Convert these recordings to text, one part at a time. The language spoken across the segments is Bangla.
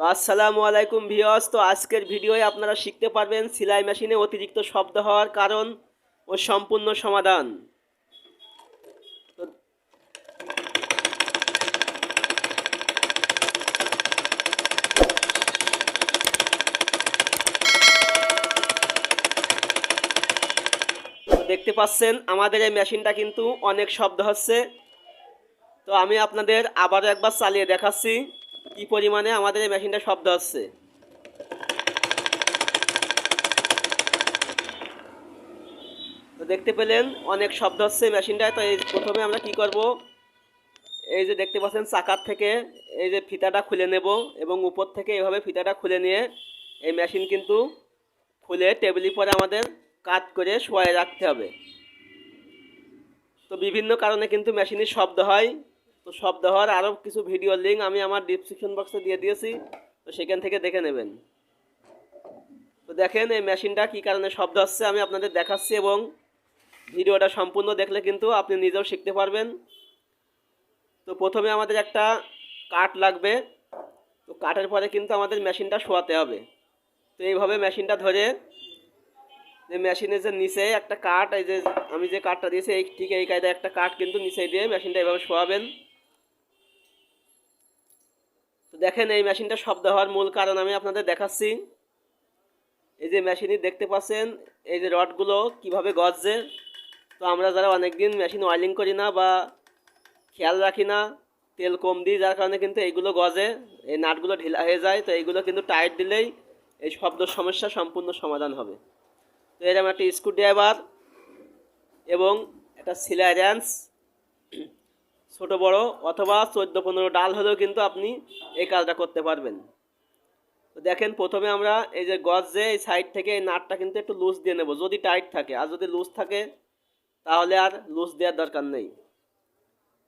তো আসসালামু আলাইকুম ভিওস তো আজকের ভিডিওয় আপনারা শিখতে পারবেন সেলাই মেশিনে অতিরিক্ত শব্দ হওয়ার কারণ ও সম্পূর্ণ সমাধান। দেখতে পাচ্ছেন, আমাদের এই মেশিনটা কিন্তু অনেক শব্দ হচ্ছে। তো আমি আপনাদের আবারও একবার চালিয়ে দেখাচ্ছি। কি পরিমাণে আমাদের এই মেশিনটা শব্দ হচ্ছে তো দেখতে পেলেন অনেক শব্দ হচ্ছে মেশিনটায় তো এই প্রথমে আমরা কি করব? এই যে দেখতে পাচ্ছেন চাকার থেকে এই যে ফিতাটা খুলে নেব এবং উপর থেকে এভাবে ফিতাটা খুলে নিয়ে এই মেশিন কিন্তু খুলে টেবিলের পরে আমাদের কাট করে শোয়ায় রাখতে হবে। তো বিভিন্ন কারণে কিন্তু মেশিনের শব্দ হয়। তো শব্দ হওয়ার আরও কিছু ভিডিও লিঙ্ক আমি আমার ডিসক্রিপশন বক্সে দিয়ে দিয়েছি, তো সেখান থেকে দেখে নেবেন। তো দেখেন এই মেশিনটা কী কারণে শব্দ হচ্ছে আমি আপনাদের দেখাচ্ছি এবং ভিডিওটা সম্পূর্ণ দেখলে কিন্তু আপনি নিজেও শিখতে পারবেন। তো প্রথমে আমাদের একটা কাঠ লাগবে, তো কাঠের পরে কিন্তু আমাদের মেশিনটা শোয়াতে হবে। তো এইভাবে মেশিনটা ধরে যে মেশিনের যে নিচে একটা কাঠ, এই যে আমি যে কাঠটা দিয়েছি, এই ঠিক এই কায়দায় একটা কাঠ কিন্তু নিচে দিয়ে মেশিনটা এভাবে শোয়াবেন। দেখেন এই মেশিনটা শব্দ হওয়ার মূল কারণ আমি আপনাদের দেখাচ্ছি। এই যে মেশিনই দেখতে পাচ্ছেন, এই যে রডগুলো কীভাবে গজছে। তো আমরা যারা অনেক দিন মেশিন অয়েলিং করি না বা খেয়াল রাখি না, তেল কম দিই, যার কারণে কিন্তু এইগুলো গজে, এই নাটগুলো ঢিলা হয়ে যায়। তো এইগুলো কিন্তু টাইট দিলেই এই শব্দ সমস্যা সম্পূর্ণ সমাধান হবে। তো এরকম একটা স্ক্রু ড্রাইভার এবং একটা সিলাই র্যান্স ছোটো বড় অথবা চোদ্দ পনেরো ডাল হলেও কিন্তু আপনি এই কাজটা করতে পারবেন। দেখেন, প্রথমে আমরা এই যে গজ যে এই সাইড থেকে এই নাটটা কিন্তু একটু লুজ দিয়ে নেব, যদি টাইট থাকে। আর যদি লুজ থাকে, তাহলে আর লুজ দেওয়ার দরকার নেই।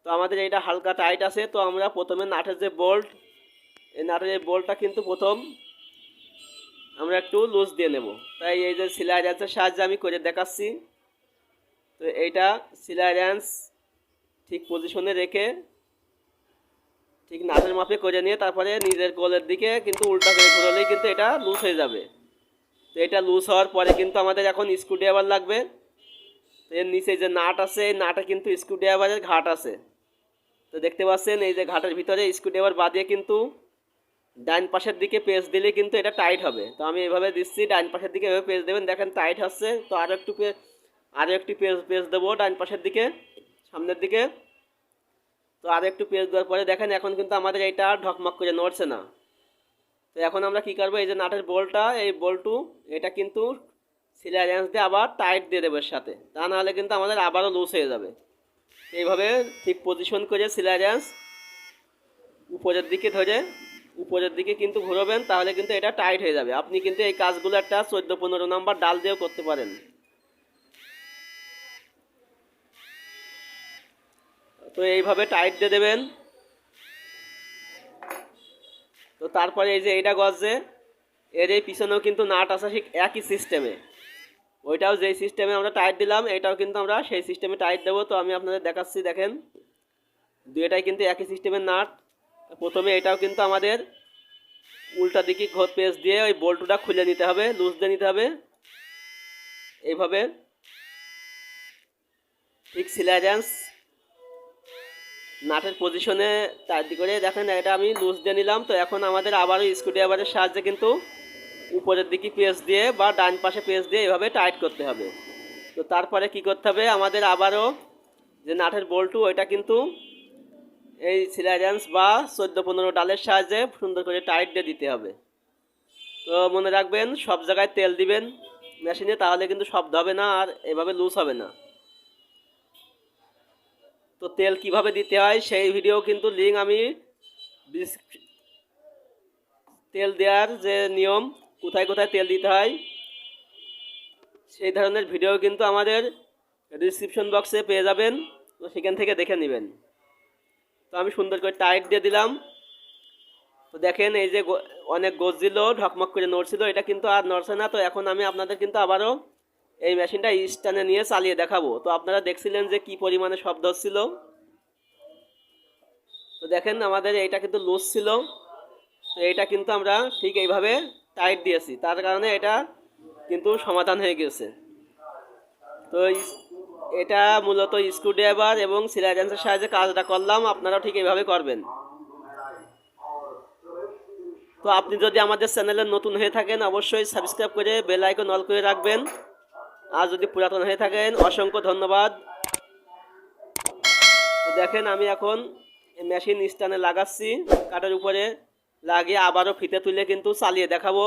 তো আমাদের এটা হালকা টাইট আছে, তো আমরা প্রথমে নাটের যে বোল্ট এই নাটের এই বোল্টটা কিন্তু প্রথম আমরা একটু লুজ দিয়ে নেব। তাই এই যে সিলাই র্যান্সের সাহায্যে আমি করে দেখাচ্ছি। তো এইটা সিলাই র্যান্স ঠিক পজিশনে রেখে ঠিক নাটের মাপে করে নিয়ে তারপরে নিজের কোলের দিকে কিন্তু উল্টা করে ঘুরলেই কিন্তু এটা লুজ হয়ে যাবে। তো এটা লুজ হওয়ার পরে কিন্তু আমাদের এখন স্ক্রু ড্রাইভার লাগবে। এর নিচে যে নাট আছে, এই নাটে কিন্তু স্ক্রু ড্রাইভারের ঘাট আছে। তো দেখতে পাচ্ছেন, এই যে ঘাটের ভিতরে স্ক্রু ড্রাইভার বাদিয়ে কিন্তু ডাইন পাশের দিকে পেজ দিলে কিন্তু এটা টাইট হবে। তো আমি এভাবে দিচ্ছি ডাইন পাশের দিকে এভাবে পেজ দেবেন। দেখেন টাইট হচ্ছে, তো আরও একটু আরও একটি পেজ পেজ দেবো ডাইন পাশের দিকে। সামনের দিকে। তো আর একটু পেজ দেওয়ার পরে দেখেন এখন কিন্তু আমাদের এইটা আর ঢকমক করে নড়ছে না। তো এখন আমরা কী করব, এই যে নাটের বোল্টটা এই বোল্টু এটা কিন্তু সিলাই র্যান্স দিয়ে আবার টাইট দিয়ে দেবো সাথে। তা নাহলে কিন্তু আমাদের আবারও লুজ হয়ে যাবে। এইভাবে ঠিক পজিশন করে সিলাই র্যান্স উপরের দিকে ধরে, উপরের দিকে কিন্তু ঘুরবেন, তাহলে কিন্তু এটা টাইট হয়ে যাবে। আপনি কিন্তু এই কাজগুলো একটা চোদ্দ পনেরো নাম্বার ডাল দিয়েও করতে পারেন। তো এইভাবে টাইট দিয়ে দেবেন। তো তারপরে এই যে এইটা গজে এর এই পিছনেও কিন্তু নাট আছে ঠিক একই সিস্টেমে ওইটাও যেই সিস্টেমে আমরা টাইট দিলাম, এটাও কিন্তু আমরা সেই সিস্টেমে টাইট দেবো। তো আমি আপনাদের দেখাচ্ছি, দেখেন। দুইটাই কিন্তু একই সিস্টেমের নাট। প্রথমে এটাও কিন্তু আমাদের উল্টা দিকে ঘর পেজ দিয়ে ওই বল্টুটা খুলে নিতে হবে, লুজ দিয়ে নিতে হবে। এইভাবে। ঠিক সিলাইডেন্স নাটের পজিশনে টাইট করে দেখেন, এটা আমি লুজ দিয়ে নিলাম। তো এখন আমাদের আবারও স্ক্রুড্রাইভারের সাহায্যে কিন্তু উপরের দিকে পেজ দিয়ে বা ডান পাশে পেজ দিয়ে এভাবে টাইট করতে হবে। তো তারপরে কি করতে হবে? আমাদের আবারও যে নাটের বল্টু, ওইটা কিন্তু এই সিলাইডেন্স বা চোদ্দ পনেরো ডালের সাহায্যে সুন্দর করে টাইট দিয়ে দিতে হবে। তো মনে রাখবেন, সব জায়গায় তেল দিবেন মেশিনে তাহলে কিন্তু শব্দ হবে না আর এভাবে লুজ হবে না। তো তেল কীভাবে দিতে হয় সেই ভিডিও কিন্তু লিঙ্ক আমি তেল দেওয়ার যে নিয়ম, কোথায় কোথায় তেল দিতে হয়, সেই ধরনের ভিডিও কিন্তু আমাদের ডিসক্রিপশন বক্সে পেয়ে যাবেন। তো সেখান থেকে দেখে নেবেন। তো আমি সুন্দর করে টাইট দিয়ে দিলাম। তো দেখেন এই যে অনেক গজছিল ঢকমক করে নড়ছিল, এটা কিন্তু আর নড়ছে না। তো এখন আমি আপনাদের কিন্তু আবারও এই মেশিনটা স্ট্যান্ডে নিয়ে চালিয়ে দেখাবো। তো আপনারা দেখছিলেন যে কি পরিমাণে শব্দ হচ্ছিল। তো দেখেন আমাদের এইটা কিন্তু লুজ ছিল। তো এটা কিন্তু আমরা ঠিক এইভাবে টাইট দিয়েছি। তার কারণে এটা কিন্তু সমাধান হয়ে গেছে। তো এটা মূলত স্ক্রুড্রাইভার এবং সিলাইডেন্সের সাহায্যে কাজটা করলাম। আপনারাও ঠিক এইভাবে করবেন। তো আপনি যদি আমাদের চ্যানেলে নতুন হয়ে থাকেন, অবশ্যই সাবস্ক্রাইব করে বেল আইকন অল করে রাখবেন। আর যদি পুরাতন হয়ে থাকেন, অসংখ্য ধন্যবাদ। দেখেন, আমি এখন মেশিন স্ট্যান্ডে লাগাচ্ছি, কাঠের উপরে লাগিয়ে আবারও ফিতে তুলে কিন্তু চালিয়ে দেখাবো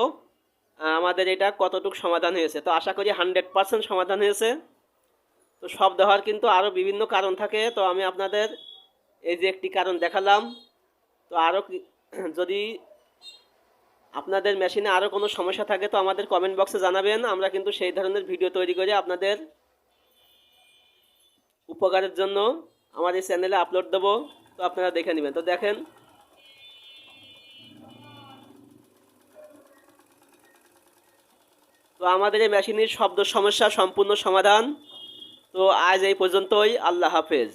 আমাদের এটা কতটুকু সমাধান হয়েছে। তো আশা করি হান্ড্রেড পার্সেন্ট সমাধান হয়েছে। তো সব দেওয়ার কিন্তু আরও বিভিন্ন কারণ থাকে। তো আমি আপনাদের এই যে একটি কারণ দেখালাম। তো আরও যদি আপনাদের মেশিনে আরও কোনো সমস্যা থাকে তো আমাদের কমেন্ট বক্সে জানাবেন। আমরা কিন্তু সেই ধরনের ভিডিও তৈরি করে আপনাদের উপকারের জন্য আমার এই চ্যানেলে আপলোড দেবো। তো আপনারা দেখে নেবেন। তো দেখেন। তো আমাদের এই মেশিনের শব্দ সমস্যা সম্পূর্ণ সমাধান। তো আজ এই পর্যন্তই। আল্লাহ হাফেজ।